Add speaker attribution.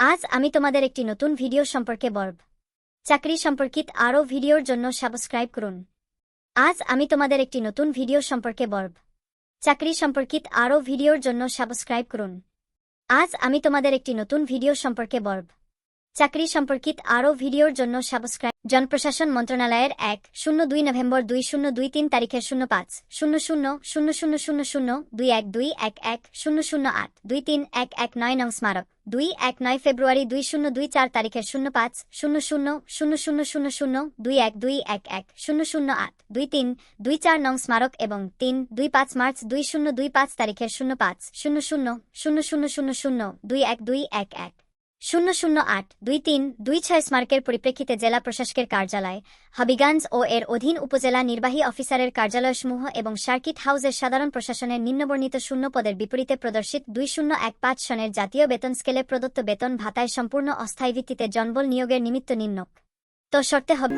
Speaker 1: আজ আমি তোমাদের একটি নতুন ভিডিও সম্পর্কে বলব। চাকরি সম্পর্কিত আরও ভিডিওর জন্য সাবস্ক্রাইব করুন। আজ আমি তোমাদের একটি নতুন ভিডিও সম্পর্কে বলব। চাকরি সম্পর্কিত আরও ভিডিওর জন্য সাবস্ক্রাইব করুন। আজ আমি তোমাদের একটি নতুন ভিডিও সম্পর্কে বলব। চাকরি সম্পর্কিত আরও ভিডিওর জন্য সাবস্ক্রাইব জনপ্রশাসন মন্ত্রণালয়ের এক শূন্য দুই নভেম্বর দুই শূন্য দুই তিন তারিখের শূন্য পাঁচ শূন্য শূন্য শূন্য শূন্য শূন্য শূন্য দুই এক দুই এক এক শূন্য শূন্য আট দুই তিন এক এক নয় নং স্মারক দুই এক নয় ফেব্রুয়ারি দুই শূন্য দুই চার তারিখের শূন্য পাঁচ শূন্য শূন্য শূন্য শূন্য শূন্য শূন্য দুই এক দুই এক এক শূন্য শূন্য আট দুই তিন দুই চার নং স্মারক এবং তিন দুই পাঁচ মার্চ দুই শূন্য দুই পাঁচ তারিখের শূন্য পাঁচ শূন্য শূন্য শূন্য শূন্য শূন্য শূন্য দুই এক দুই এক এক শূন্য শূন্য আট দুই তিন দুই ছয় স্মারকের পরিপ্রেক্ষিতে জেলা প্রশাসকের কার্যালয়, হবিগঞ্জ ও এর অধীন উপজেলা নির্বাহী অফিসারের কার্যালয়সমূহ এবং সার্কিট হাউসের সাধারণ প্রশাসনের নিম্নবর্ণিত শূন্য পদের বিপরীতে প্রদর্শিত দুই শূন্য এক পাঁচ সনের জাতীয় বেতন স্কেলে প্রদত্ত বেতন ভাতায় সম্পূর্ণ অস্থায়ী ভিত্তিতে জনবল নিয়োগের নিমিত্ত নিম্ন তো শর্তে হবে